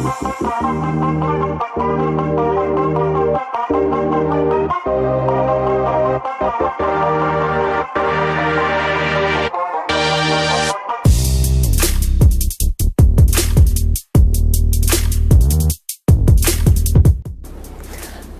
Thank you.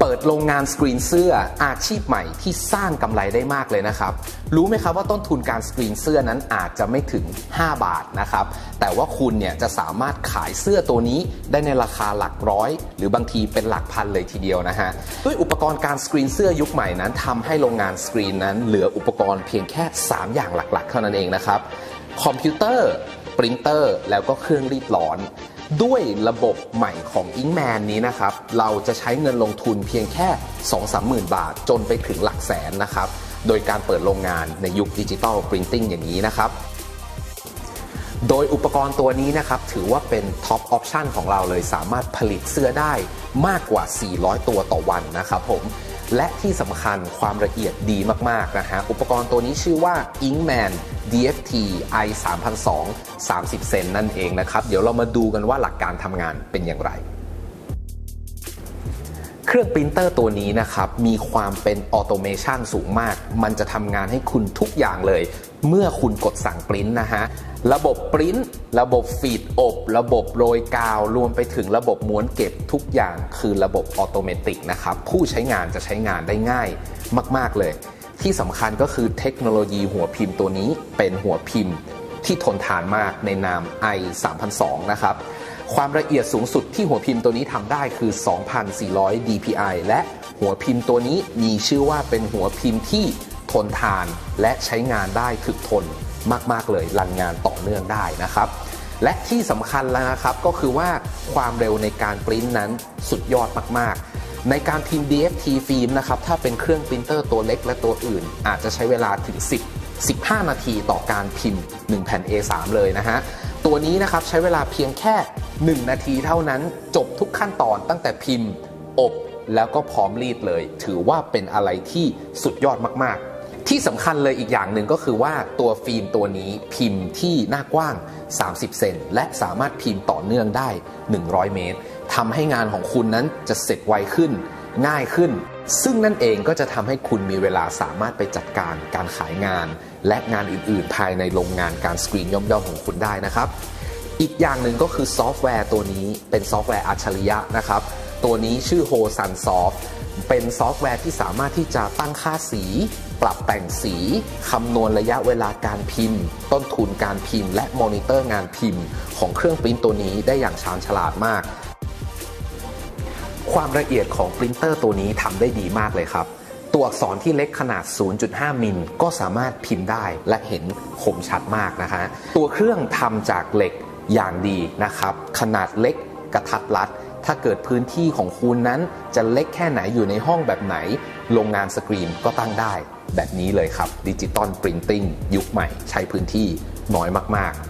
ปิดโรงงานสกรีนเสื้ออาชีพใหม่ที่สร้างกำไรได้มากเลยนะครับ รู้ไหมครับว่าต้นทุนการสกรีนเสื้อนั้นอาจจะไม่ถึง 5 บาทนะครับ แต่ว่าคุณเนี่ยจะสามารถขายเสื้อตัวนี้ได้ในราคาหลักร้อย หรือบางทีเป็นหลักพันเลยทีเดียวนะฮะ ด้วยอุปกรณ์การสกรีนเสื้อยุคใหม่นั้นทำให้โรงงานสกรีนนั้นเหลืออุปกรณ์เพียงแค่ 3 อย่างหลักๆ เท่านั้นเองนะครับ คอมพิวเตอร์ปรินเตอร์แล้วก็เครื่องรีดร้อน ด้วยระบบใหม่ของ Inkman นี้นะครับ เราจะใช้เงินลงทุนเพียงแค่ 2-3หมื่นบาท จนไปถึงหลักแสนนะครับ โดยการเปิดโรงงานในยุคดิจิตอลปรินติ้งอย่างนี้นะครับ โดยอุปกรณ์ตัวนี้นะครับ ถือว่าเป็นท็อปออปชันของเราเลยสามารถผลิตเสื้อได้มากกว่า 400 ตัวต่อวันนะครับผม และที่สำคัญความละเอียดดีมาก ๆ นะฮะ อุปกรณ์ตัวนี้ชื่อว่า Inkman DFT i 3 0 0 30 เซนนั่นเองนะครับ เดี๋ยวเรามาดูกันว่าหลักการทำงานเป็นอย่างไร เครื่องปรินเตอร์ตัวนี้นะครับ มีความเป็นออโตเมชันสูงมาก มันจะทำงานให้คุณทุกอย่างเลย เมื่อคุณกดสั่งปริ้นนะฮะ ระบบปริ้นระบบฟีดอบ ระบบโรยกาว รวมไปถึงระบบม้วนเก็บทุกอย่างคือระบบออโตเมติกนะครับ ผู้ใช้งานจะใช้งานได้ง่ายมาก ๆ เลย ที่สำคัญก็คือเทคโนโลยีหัวพิมพ์ตัวนี้เป็นหัวพิมพ์ที่ทนทานมากในนาม i 3 0 0นะครับ ความละเอียดสูงสุดที่หัวพิมพ์ตัวนี้ทำได้คือ 2,400 dpi และหัวพิมพ์ตัวนี้มีชื่อว่าเป็นหัวพิมพ์ที่ ทนทานและใช้งานได้ถึกทนมาก ๆ เลยรันงานต่อเนื่องได้นะครับ และที่สำคัญแล้วนะครับก็คือว่าความเร็วในการปริ้นนั้นสุดยอดมาก ๆ ในการพิมพ์ DFT ฟิล์มนะครับถ้าเป็นเครื่องปรินเตอร์ตัวเล็กและตัวอื่น อาจจะใช้เวลาถึง 10 15 นาทีต่อการพิมพ์ 1 แผ่น A3 เลยนะฮะ ตัวนี้นะครับใช้เวลาเพียงแค่ 1 นาทีเท่านั้นจบทุกขั้นตอนตั้งแต่พิมพ์ อบ แล้วก็พร้อมรีดเลย ถือว่าเป็นอะไรที่สุดยอดมากๆ ที่สำคัญเลยอีกอย่างหนึ่งก็คือว่าตัวฟิล์มตัวนี้พิมพ์ที่หน้ากว้าง 30 เซนและสามารถพิมพ์ต่อเนื่องได้ 100 เมตรทำให้งานของคุณนั้นจะเสร็จไวขึ้น ง่ายขึ้น ซึ่งนั่นเองก็จะทำให้คุณมีเวลาสามารถไปจัดการการขายงาน และงานอื่น ๆ ภายในโรงงานการสกรีนย่อมๆของคุณได้นะครับ อีกอย่างหนึ่งก็คือซอฟต์แวร์ตัวนี้เป็นซอฟต์แวร์อัจฉริยะนะครับ ตัวนี้ชื่อ h o s u n Soft เป็นซอฟต์แวร์ที่สามารถที่จะตั้งค่าสี ปรับแต่งสีคำนวณระยะเวลาการพิมพ์ ต้นทุนการพิมพ์ และมอนิเตอร์งานพิมพ์ ของเครื่องปริ้นตัวนี้ได้อย่างชาญฉลาดมาก ความละเอียดของปรินเตอร์ตัวนี้ทำได้ดีมากเลยครับ ตัวอักษรที่เล็กขนาด 0.5 มิลก็สามารถพิมพ์ได้และเห็นคมชัดมากนะคะ ตัวเครื่องทำจากเหล็กอย่างดีนะครับ ขนาดเล็กกระทัดรัด ถ้าเกิดพื้นที่ของคุณนั้นจะเล็กแค่ไหนอยู่ในห้องแบบไหน โรงงานสกรีนก็ตั้งได้ แบบนี้เลยครับดิจิตอลปรินติ้งยุคใหม่ ใช้พื้นที่น้อยมาก ๆ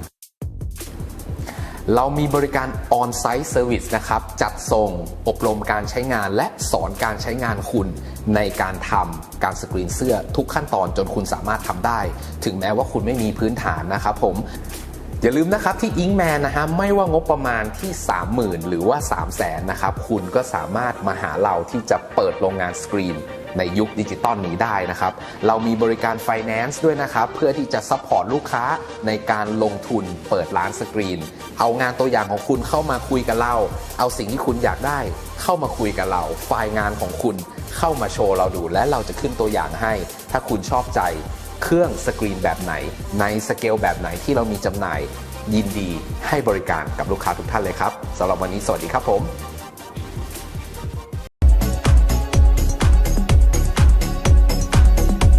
เรามีบริการ On-Site Service นะครับ จัดส่งอบรมการใช้งานและสอนการใช้งานคุณในการทำการสกรีนเสื้อทุกขั้นตอนจนคุณสามารถทำได้ ถึงแม้ว่าคุณไม่มีพื้นฐานนะครับผม อย่าลืมนะครับที่ Inkman นะฮะไม่ว่างบประมาณที่ 30,000 หรือว่า 3 0 0แสนนะครับ คุณก็สามารถมาหาเราที่จะเปิดโรงงานสกรีนในยุคดิจิตอลนี้ได้นะครับ เรามีบริการ Finance ด้วยนะครับ เพื่อที่จะซัพพอร์ตลูกค้าในการลงทุนเปิดร้านสกรีน เอางานตัวอย่างของคุณเข้ามาคุยกับเรา เอาสิ่งที่คุณอยากได้ เข้ามาคุยกับเรา ไฟล์งานของคุณเข้ามาโชว์เราดู และเราจะขึ้นตัวอย่างให้ ถ้าคุณชอบใจ เครื่องสกรีนแบบไหน ในสเกลแบบไหนที่เรามีจำหน่ายยินดีให้บริการกับลูกค้าทุกท่านเลยครับสำหรับวันนี้สวัสดีครับผม